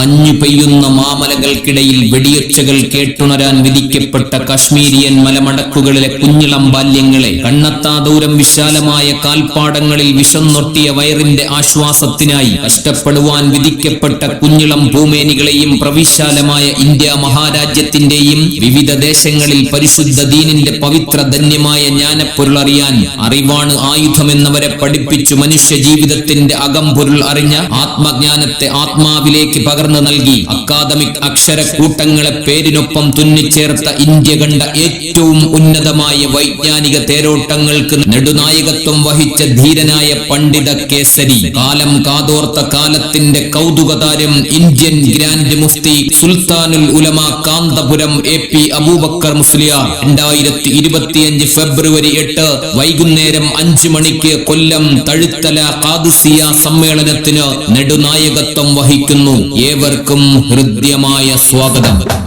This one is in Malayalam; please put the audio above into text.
മഞ്ഞു പെയ്യുന്ന മാമലകൾക്കിടയിൽ വെടിയൊച്ചകൾ കേട്ടുണരാൻ വിധിക്കപ്പെട്ട കശ്മീരിയൻ മലമടക്കുകളിലെ കുഞ്ഞിളം ബാല്യങ്ങളെ കണ്ണത്താ ദൂരം വിശാലമായ കാൽപ്പാടങ്ങളിൽ വിഷം നൊട്ടിയ വയറിന്റെ ആശ്വാസത്തിനായി കഷ്ടപ്പെടുവാൻ വിധിക്കപ്പെട്ട കുഞ്ഞിളം ഭൂമേനികളെയും പ്രവിശാലമായ ഇന്ത്യ മഹാരാജ്യത്തിന്റെയും വിവിധ ദേശങ്ങളിൽ പരിശുദ്ധ ദീനിന്റെ പവിത്ര ധന്യമായ ജ്ഞാനപ്പൊരുൾ അറിയാൻ അറിവാണ് ആയുധമെന്നവരെ പഠിപ്പിച്ചു മനുഷ്യ ജീവിതത്തിന്റെ അകംപൊരുൾ അറിഞ്ഞ ആത്മജ്ഞാനത്തെ ആത്മാവിലേക്ക് പകർന്നു നൽകി. അക്കാദമിക് അക്ഷരക്കൂട്ടങ്ങളെ പേരിനൊപ്പം തുന്നിച്ചേർത്ത ഇന്ത്യ കണ്ട ഏറ്റവും ഉന്നതമായ വൈജ്ഞാനിക തേരോട്ടങ്ങൾക്ക് നെടുനായകത്വം വഹിച്ച ധീരനായ പണ്ഡിത കേസരി. കാലം കാതോർത്ത കാലത്തിന്റെ കൗതുകതാരം ഇന്ത്യൻ ഗ്രാൻഡ് മുഫ്തി സുൽത്താനുൽ ഉലമ കാന്തപുരം എ പി അബൂബക്കർ മുസ്ലിയാർ. രണ്ടായിരത്തി ഇരുപത്തിയഞ്ച് ഫെബ്രുവരി എട്ട് വൈകുന്നേരം അഞ്ചു മണിക്ക് കൊല്ലം തഴുത്തല കാതുസിയ സമ്മേളനത്തിന് നെടുനായകത്വം വഹിക്കുന്നു. ഏവർക്കും ഹൃദ്യമായ സ്വാഗതം.